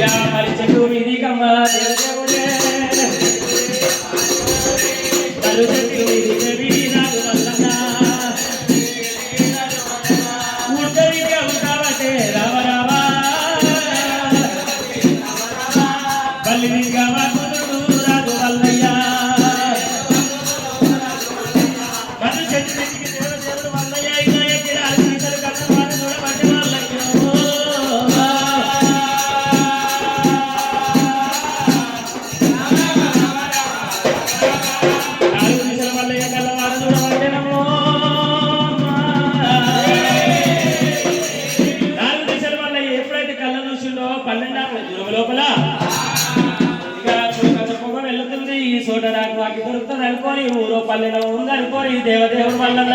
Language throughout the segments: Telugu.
యా మరి చెట్టు విధికమ్మా దేవుడు కళ్ళు చూసిండో పన్నెండు లోపల. వెళ్తుంది ఈ చోట నాకు వాటి దొరుకుతుంది అనుకోని ఊరో పల్లెలో ఉంది అనుకోని దేవదేవుడు వల్ల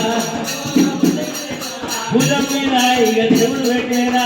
మీద ఇక దేవుడు పెట్టేరా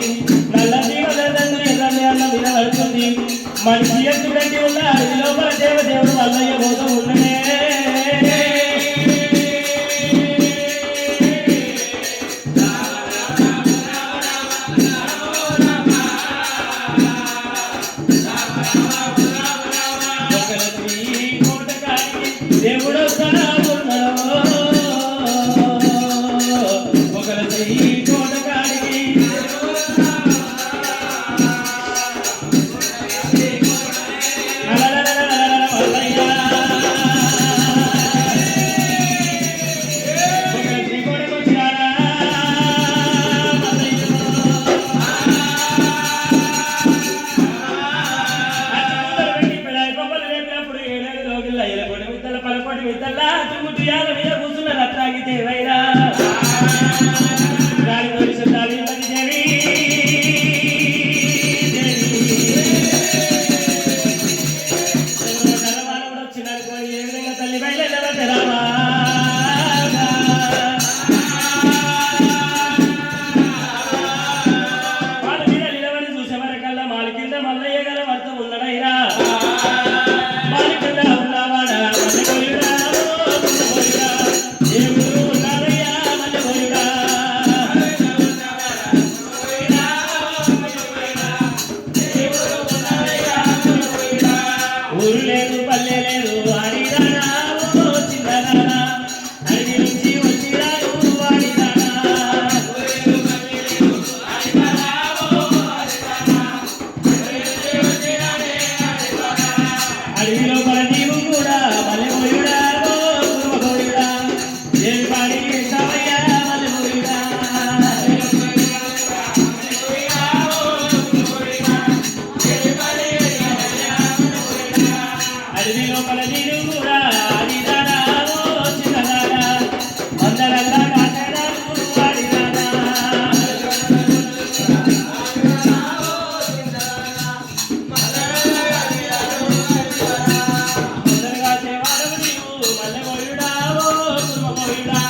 Thank you. Anybody Florida.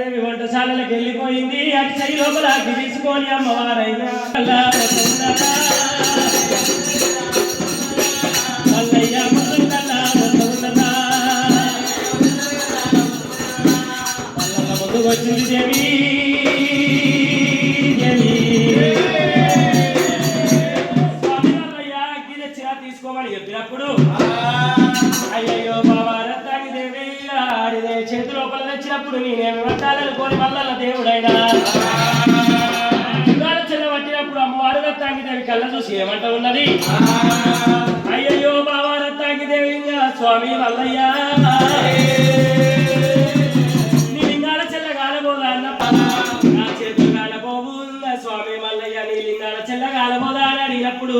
అమ్మదేవి వంటశాలలకు వెళ్ళిపోయింది. అక్షయ లోపల అగ్గి తీసుకొని అమ్మవారైనా. వచ్చింది దేవి దేవి. నేను నేనేమి కోరి మల్లన్న దేవుడైనా. ఇవాళ చిన్న పట్టినప్పుడు అమ్మవారు రత్తాకి దేవి కళ్ళ చూసి ఏమంట ఉన్నది? అయ్యయ్యో బాబా రత్తాకి దేవి ఇంకా స్వామి మల్లయ్య. నీ లింగాల చెల్ల కాలబోదా అన్న నా చేతులు కాలబోవు స్వామి మల్లయ్య నీ లింగాల చెల్ల కాలబోదా అని అడిగినప్పుడు.